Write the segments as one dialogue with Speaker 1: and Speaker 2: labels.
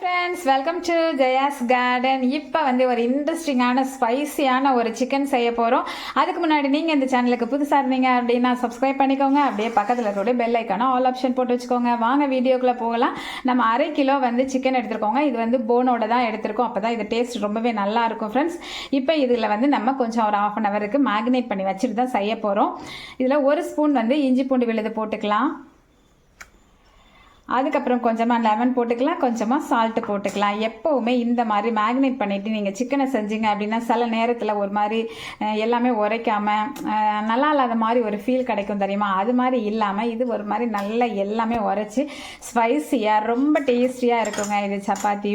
Speaker 1: Friends welcome to Jaya's garden இப்போ வந்து ஒரு இன்ட்ரெஸ்டிங்கான ஸ்பைசியான ஒரு சிக்கன் செய்ய போகிறோம் அதுக்கு முன்னாடி நீங்கள் இந்த சேனலுக்கு புதுசாக இருந்தீங்க அப்படின்னா சப்ஸ்கிரைப் பண்ணிக்கோங்க. அப்படியே பக்கத்தில் இருக்கக்கூடிய பெல் ஐக்கான ஆல் ஆப்ஷன் போட்டு வச்சுக்கோங்க. வாங்க வீடியோக்குள்ளே போகலாம். நம்ம அரை கிலோ வந்து சிக்கன் எடுத்துருக்கோங்க. இது வந்து போனோட தான் எடுத்திருக்கோம். அப்போ தான் இது டேஸ்ட் ரொம்பவே நல்லா இருக்கும் ஃப்ரெண்ட்ஸ் இப்போ இதில் வந்து நம்ம கொஞ்சம் ஒரு ஆஃப் அன் ஹவருக்கு மேக்னேட் பண்ணி வச்சுட்டு தான் செய்ய போகிறோம் இதில் ஒரு ஸ்பூன் வந்து இஞ்சி பூண்டு விழுது போட்டுக்கலாம். அதுக்கப்புறம் கொஞ்சமாக லெமன் போட்டுக்கலாம் கொஞ்சமாக சால்ட்டு போட்டுக்கலாம். எப்போவுமே இந்த மாதிரி மேக்னேட் பண்ணிவிட்டு நீங்கள் சிக்கனை செஞ்சீங்க அப்படின்னா சில நேரத்தில் ஒரு மாதிரி எல்லாமே உரைக்காமல் நல்லா இல்லாத மாதிரி ஒரு ஃபீல் கிடைக்கும் தெரியுமா? அது மாதிரி இல்லாமல் இது ஒரு மாதிரி நல்லா எல்லாமே உரைச்சி ஸ்பைசியாக ரொம்ப டேஸ்டியாக இருக்குங்க இது சப்பாத்தி.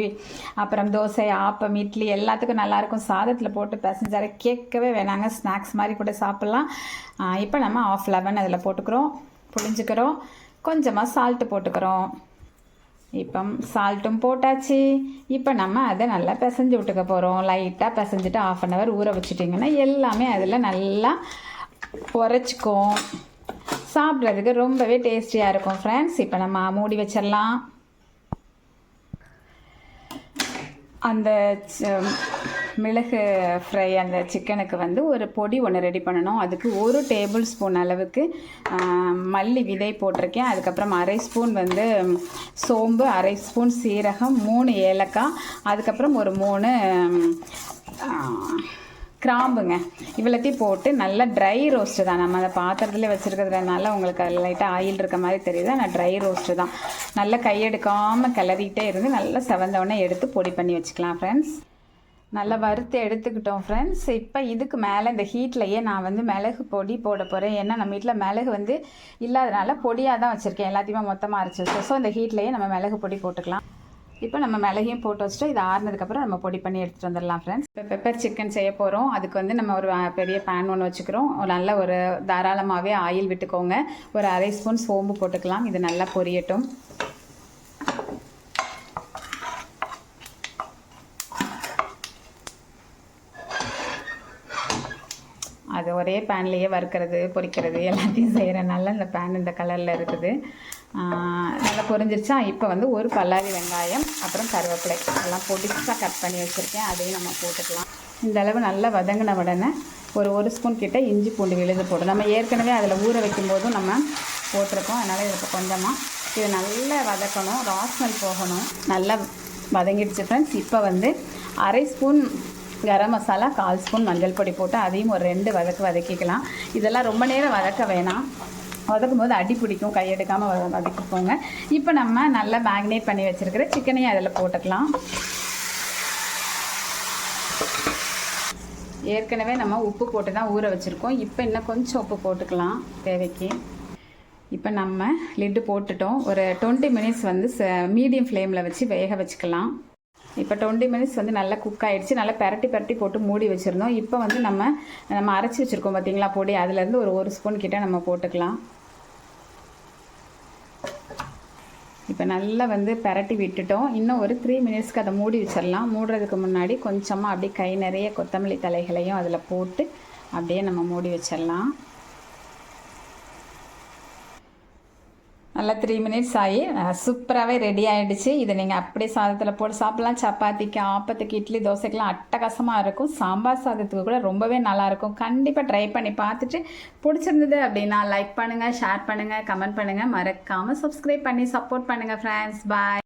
Speaker 1: அப்புறம் தோசை ஆப்பம் இட்லி எல்லாத்துக்கும் நல்லாயிருக்கும் சாதத்தில் போட்டு பேசஞ்சரை கேட்கவே வேணாங்க. ஸ்நாக்ஸ் மாதிரி கூட சாப்பிட்லாம். இப்போ நம்ம ஆஃப் லெமன் அதில் போட்டுக்கிறோம் புளிஞ்சுக்கிறோம் கொஞ்சமாக சால்ட்டு போட்டுக்கிறோம். இப்போ சால்ட்டும் போட்டாச்சு. இப்போ நம்ம அதை நல்லா பிசைஞ்சு விட்டுக்க போகிறோம் லைட்டாக பிசைஞ்சிட்டு ஆஃப் அன் ஹவர் ஊற வச்சுட்டிங்கன்னா எல்லாமே அதில் நல்லா உரைச்சிக்கும் சாப்பிட்றதுக்கு ரொம்பவே டேஸ்டியாக இருக்கும் ஃப்ரெண்ட்ஸ் இப்போ நம்ம மூடி வச்சிடலாம். அந்த ச- மிளகு ஃப்ரை அந்த சிக்கனுக்கு வந்து ஒரு பொடி ஒன்று ரெடி பண்ணணும். அதுக்கு ஒரு டேபிள் ஸ்பூன் அளவுக்கு மல்லி விதை போட்டிருக்கேன். அதுக்கப்புறம் அரை ஸ்பூன் வந்து சோம்பு அரை ஸ்பூன் சீரகம் மூணு ஏலக்காய். அதுக்கப்புறம் ஒரு மூணு கிராம்புங்க. இவ்வளோத்தையும் போட்டு நல்லா ட்ரை ரோஸ்ட்டு தான். நம்ம அதை பாத்திரத்தில் வச்சுருக்கிறதுனால உங்களுக்கு அது லைட்டாக ஆயில் இருக்க மாதிரி தெரியுது. ஆனால் ட்ரை ரோஸ்ட்டு தான். நல்லா கையெடுக்காமல் கிளறிக்கிட்டே இருந்து நல்லா செவந்தவொடனே எடுத்து பொடி பண்ணி வச்சுக்கலாம் ஃப்ரெண்ட்ஸ் நல்லா வறுத்து எடுத்துக்கிட்டோம் ஃப்ரெண்ட்ஸ் இப்போ இதுக்கு மேலே இந்த ஹீட்லையே நான் வந்து மிளகு பொடி போட போகிறேன் ஏன்னா நம்ம வீட்டில் மிளகு வந்து இல்லாதனால பொடியாக தான் வச்சுருக்கேன். எல்லாத்தையுமே மொத்தமாக அரைச்சி வச்சு ஸோ இந்த ஹீட்லையே நம்ம மிளகு பொடி போட்டுக்கலாம். இப்போ நம்ம மிளகையும் போட்டு வச்சுட்டு இது ஆறுனதுக்கப்புறம் நம்ம பொடி பண்ணி எடுத்துகிட்டு வந்துடலாம் ஃப்ரெண்ட்ஸ் இப்போ பெப்பர் சிக்கன் செய்ய போகிறோம் அதுக்கு வந்து நம்ம ஒரு பெரிய பேன் ஒன்று வச்சுக்கிறோம். ஒரு நல்ல ஒரு தாராளமாகவே ஆயில் விட்டுக்கோங்க. ஒரு அரை ஸ்பூன் சோம்பு போட்டுக்கலாம். இது நல்லா பொரியட்டும். அது ஒரே பேன்லேயே வறுக்கிறது பொரிக்கிறது எல்லாத்தையும் செய்கிறனால இந்த பேன் இந்த கலரில் இருக்குது. நல்லா பொரிஞ்சிருச்சா? இப்போ வந்து ஒரு பல்லாரி வெங்காயம் அப்புறம் கருவேப்பிலை. எல்லாம் பொடிசாக கட் பண்ணி வச்சுருக்கேன். அதையும் நம்ம போட்டுக்கலாம். இந்த அளவு நல்லா வதங்கின உடனே ஒரு ஒரு ஸ்பூன் கிட்டே இஞ்சி பூண்டு விழுது போடும் நம்ம ஏற்கனவே அதில் ஊற வைக்கும்போதும் நம்ம போட்டிருக்கோம். அதனால் இதுக்கு கொஞ்சமாக இது நல்லா வதக்கணும். ராஸ்மல் போகணும். நல்லா வதங்கிடுச்சு ஃப்ரெண்ட்ஸ் இப்போ வந்து அரை ஸ்பூன் கரம் மசாலா கால் ஸ்பூன் மஞ்சள் பொடி போட்டு அதையும் ஒரு ரெண்டு வதக்கு வதக்கிக்கலாம். இதெல்லாம் ரொம்ப நேரம் வதக்க வேணாம். வதக்கும் போது அடி பிடிக்கும். கையெடுக்காமல் வ வதக்கிக்கோங்க. இப்போ நம்ம நல்லா மேக்னேட் பண்ணி வச்சுருக்கிற சிக்கனையும் அதில் போட்டுக்கலாம். ஏற்கனவே நம்ம உப்பு போட்டு தான் ஊற வச்சுருக்கோம். இப்போ இன்னும் கொஞ்சம் உப்பு போட்டுக்கலாம் தேவைக்கு. இப்போ நம்ம லிட்டு போட்டுட்டோம். ஒரு டுவெண்ட்டி மினிட்ஸ் வந்து மீடியம் ஃப்ளேமில் வச்சு வேக வச்சுக்கலாம். இப்போ டுவெண்ட்டி மினிட்ஸ் வந்து நல்லா குக் ஆகிடுச்சு நல்லா பெரட்டி பெரட்டி போட்டு மூடி வச்சுருந்தோம். இப்போ வந்து நம்ம நம்ம அரைச்சி வச்சுருக்கோம் பார்த்தீங்களா பொடி? அதுலேருந்து ஒரு ஒரு ஸ்பூன் கிட்டே நம்ம போட்டுக்கலாம். இப்போ நல்லா வந்து பெரட்டி விட்டுட்டோம். இன்னும் ஒரு த்ரீ மினிட்ஸ்க்கு அதை மூடி வச்சிடலாம். மூடுறதுக்கு முன்னாடி கொஞ்சமாக அப்படியே கை நிறைய கொத்தமல்லி தலைகளையும் அதில் போட்டு அப்படியே நம்ம மூடி வச்சிடலாம். நல்லா த்ரீ மினிட்ஸ் ஆகி சூப்பராகவே ரெடி ஆகிடுச்சு இதை நீங்கள் அப்படியே சாதத்தில் போட்டு சாப்பிட்லாம். சப்பாத்திக்கு ஆப்பத்துக்கு இட்லி தோசைக்கெலாம் அட்டகாசமாக இருக்கும். சாம்பார் சாதத்துக்கு கூட ரொம்பவே நல்லாயிருக்கும் கண்டிப்பாக ட்ரை பண்ணி பார்த்துட்டு பிடிச்சிருந்தது அப்படின்னா லைக் பண்ணுங்கள் ஷேர் பண்ணுங்கள் கமெண்ட் பண்ணுங்கள் மறக்காமல் சப்ஸ்கிரைப் பண்ணி சப்போர்ட் பண்ணுங்கள் ஃப்ரெண்ட்ஸ் பாய்